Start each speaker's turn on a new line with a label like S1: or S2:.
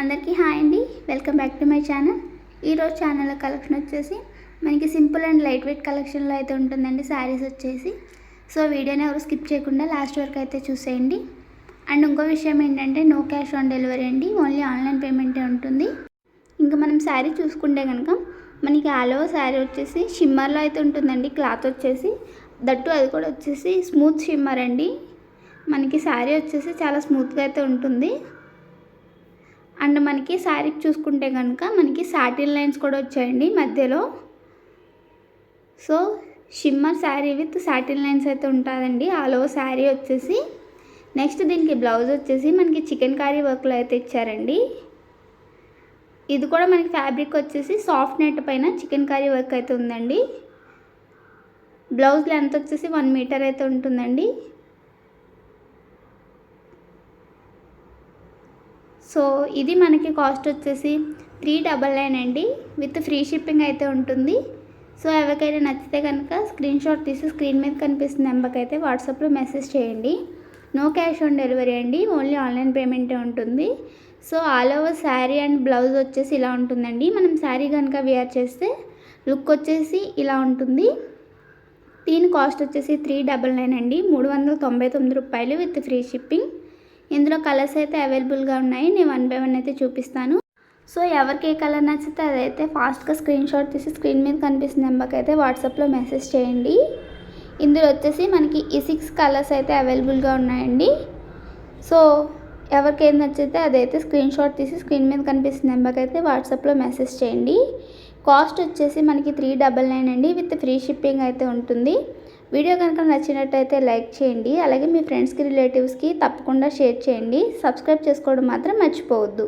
S1: అందరికీ హాయ్ అండి. Welcome back to my channel. ఈరోజు ఛానల్ కలెక్షన్ వచ్చేసి మనకి సింపుల్ అండ్ లైట్ వెయిట్ కలెక్షన్లో అయితే ఉంటుందండి శారీస్ వచ్చేసి. సో వీడియోని ఎవరు స్కిప్ చేయకుండా లాస్ట్ వరకు అయితే చూసేయండి. అండ్ ఇంకో విషయం ఏంటంటే నో క్యాష్ ఆన్ డెలివరీ అండి. ఓన్లీ ఆన్లైన్ పేమెంటే ఉంటుంది. ఇంకా మనం శారీ చూసుకుంటే కనుక మనకి ఆల్ ఓవర్ శారీ వచ్చేసి షిమ్మర్లో అయితే ఉంటుందండి. క్లాత్ వచ్చేసి. దట్టు అది కూడా వచ్చేసి స్మూత్ షిమ్మర్ అండి. మనకి శారీ వచ్చేసి చాలా స్మూత్గా అయితే ఉంటుంది. అండ్ మనకి శారీకి చూసుకుంటే కనుక మనకి సాటిన్ లైన్స్ కూడా వచ్చాయండి మధ్యలో. So shimmer sari with satin lines అయితే ఉంటుందండి. ఆల్ ఓవర్ శారీ వచ్చేసి. నెక్స్ట్ దీనికి బ్లౌజ్ వచ్చేసి మనకి చికెన్ కర్రీ వర్క్లో అయితే ఇచ్చారండి. ఇది కూడా మనకి ఫ్యాబ్రిక్ వచ్చేసి సాఫ్ట్ నెట్ పైన చికెన్ కర్రీ వర్క్ అయితే ఉందండి. బ్లౌజ్ లెంత్ వచ్చేసి వన్ మీటర్ అయితే ఉంటుందండి. సో ఇది మనకి కాస్ట్ వచ్చేసి త్రీ డబల్ నైన్ అండి. విత్ ఫ్రీ షిప్పింగ్ అయితే ఉంటుంది. సో ఎవరికైనా నచ్చితే కనుక స్క్రీన్ షాట్ తీసి స్క్రీన్ మీద కనిపిస్తున్న నెంబర్కి అయితే వాట్సాప్లో మెసేజ్ చేయండి. నో క్యాష్ ఆన్ డెలివరీ అండి. ఓన్లీ ఆన్లైన్ పేమెంటే ఉంటుంది. So all over sari and blouse వచ్చేసి ఇలా ఉంటుందండి. మనం శారీ కనుక వేర్ చేస్తే లుక్ వచ్చేసి ఇలా ఉంటుంది. దీని కాస్ట్ వచ్చేసి త్రీ డబల్ నైన్ అండి. మూడు వందల తొంభై తొమ్మిది రూపాయలు విత్ ఫ్రీ షిప్పింగ్. ఇందులో కలర్స్ అయితే అవైలబుల్గా ఉన్నాయి. నేను వన్ బై వన్ అయితే చూపిస్తాను. సో ఎవరికి ఏ కలర్ నచ్చితే అదైతే ఫాస్ట్గా స్క్రీన్ షాట్ తీసి స్క్రీన్ మీద కనిపిస్తున్న నెంబర్కి అయితే వాట్సాప్లో మెసేజ్ చేయండి. ఇందులో వచ్చేసి మనకి ఈ సిక్స్ కలర్స్ అయితే అవైలబుల్గా ఉన్నాయండి. సో ఎవరికి ఏది నచ్చితే అదైతే స్క్రీన్ షాట్ తీసి స్క్రీన్ మీద కనిపిస్తున్న నెంబర్కి అయితే వాట్సాప్లో మెసేజ్ చేయండి. కాస్ట్ వచ్చేసి మనకి త్రీ డబల్ నైన్ అండి. విత్ ఫ్రీ షిప్పింగ్ అయితే ఉంటుంది. వీడియో కనుక నచ్చినట్టయితే లైక్ చేయండి అలాగే మీ ఫ్రెండ్స్కి రిలేటివ్స్కి తప్పకుండా షేర్ చేయండి. సబ్స్క్రైబ్ చేసుకోవడం మాత్రం మర్చిపోవద్దు.